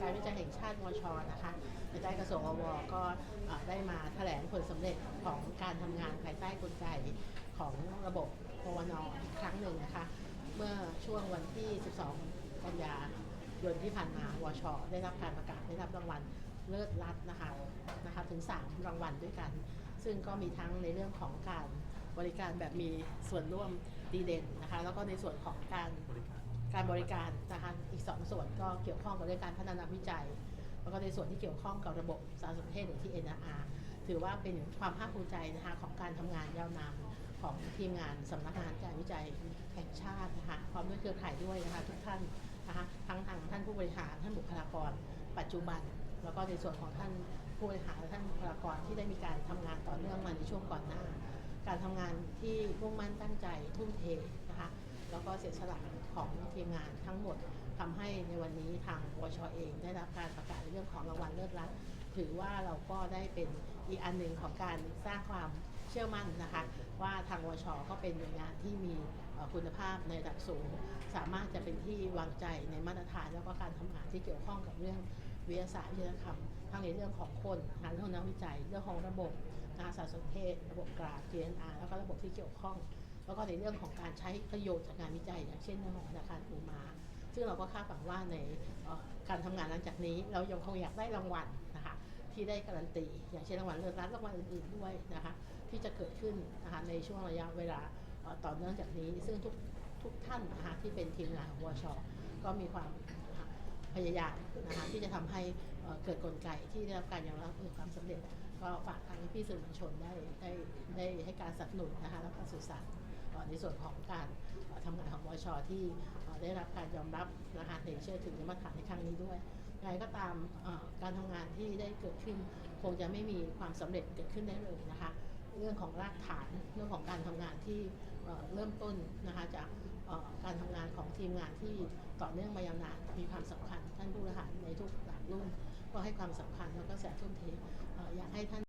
การวิจัยแห่งชาติมชนะคะภายใต้กระทรวงอวก็ได้มาแถลงผลสำเร็จของการทำงานภายใต้กลไกของระบบพวนอีกครั้งหนึ่งนะคะ เมื่อช่วงวันที่ 12 กันยายนที่ผ่านมาวช ได้รับการประกาศได้รับรางวัลเลิศรัตน์นะคะนะคะถึง 3 รางวัลด้วยกัน ซึ่งก็มีทั้งในเรื่องของการบริการแบบมีส่วนร่วมดีเด่นนะคะ แล้วก็ในส่วนของการบริการ การบริการนะคะอีก 2 ส่วนก็เกี่ยวข้องกับเรื่องการพัฒนาวิจัย แล้วก็ในส่วนที่เกี่ยวข้องกับระบบสารสนเทศหรือที่ NRR ถือว่าเป็นความภาคภูมิใจนะคะของการทำงานยาวนานของทีมงานสำนักงานการวิจัยแห่งชาตินะคะพร้อมด้วยเครือข่ายด้วยนะคะทุกท่านนะคะทั้งทางท่านผู้บริหารท่านบุคลากร ปัจจุบัน แล้วก็ในส่วนของท่านผู้บริหารและท่านบุคลากรที่ได้มีการทำงานต่อเนื่องมาในช่วงก่อนหน้า การทำงานที่มุ่งมั่นตั้งใจทุ่มเทนะคะ แล้วก็เสียสละของทีมงานทั้งหมดทำให้ในวันนี้ทางวชเอง ได้รับการประกาศในเรื่องของรางวัลเลิศรัตน์ถือว่าเราก็ได้เป็นอีกอันหนึ่งของการสร้างความเชื่อมั่นนะคะ ว่าทางวชก็เป็นหน่วยงานที่มีคุณภาพในระดับสูง สามารถจะเป็นที่วางใจในมาตรฐานแล้วก็การทำงานที่เกี่ยวข้องกับเรื่องวิทยาศาสตร์วิทยาธรรมทั้งในเรื่องของคนนะคะเรื่องนักวิจัย เรื่องของระบบนะคะสารสนเทศ ระบบกราฟ GNR แล้วก็ระบบที่เกี่ยวข้อง แล้วก็ในเรื่องของการใช้ประโยชน์จากงานวิจัย อย่างเช่นเรื่องของธนาคารปูมา ซึ่งเราก็คาดหวังว่าในการทำงานหลังจากนี้ เรายังคงอยากได้รางวัลนะคะที่ได้การันตี อย่างเช่นรางวัลเลิศรัตน์รางวัลอื่นๆด้วยนะคะที่จะเกิดขึ้นนะคะในช่วงระยะเวลาต่อเนื่องจากนี้ ซึ่งทุกทุกท่านนะคะที่เป็นทีมงานของวชก็มีความพยายามนะคะที่จะทำให้เกิดกลไกที่ได้รับการยอมรับประสบความสำเร็จ ก็ฝากทางพี่สื่อมวลชนได้ได้ได้ให้การสนับสนุนนะคะแล้วก็สื่อสาร ในส่วนของการเอ่อทำงานของวชที่ได้รับการยอมรับนะคะในเชื่อถือในมาตรฐานในครั้งนี้ด้วยยังไงก็ตามการทำงานที่ได้เกิดขึ้น คงจะไม่มีความสำเร็จเกิดขึ้นได้เลยนะคะ เรื่องของรากฐานเรื่องของการทำงานที่เริ่มต้นนะคะจากการทำงานของทีมงานที่ต่อเนื่องมายาวนานมีความสำคัญท่านผู้บริหารในทุกหลักรุ่นก็ให้ความสำคัญแล้วก็แสทุ่มเทออยากให้ท่าน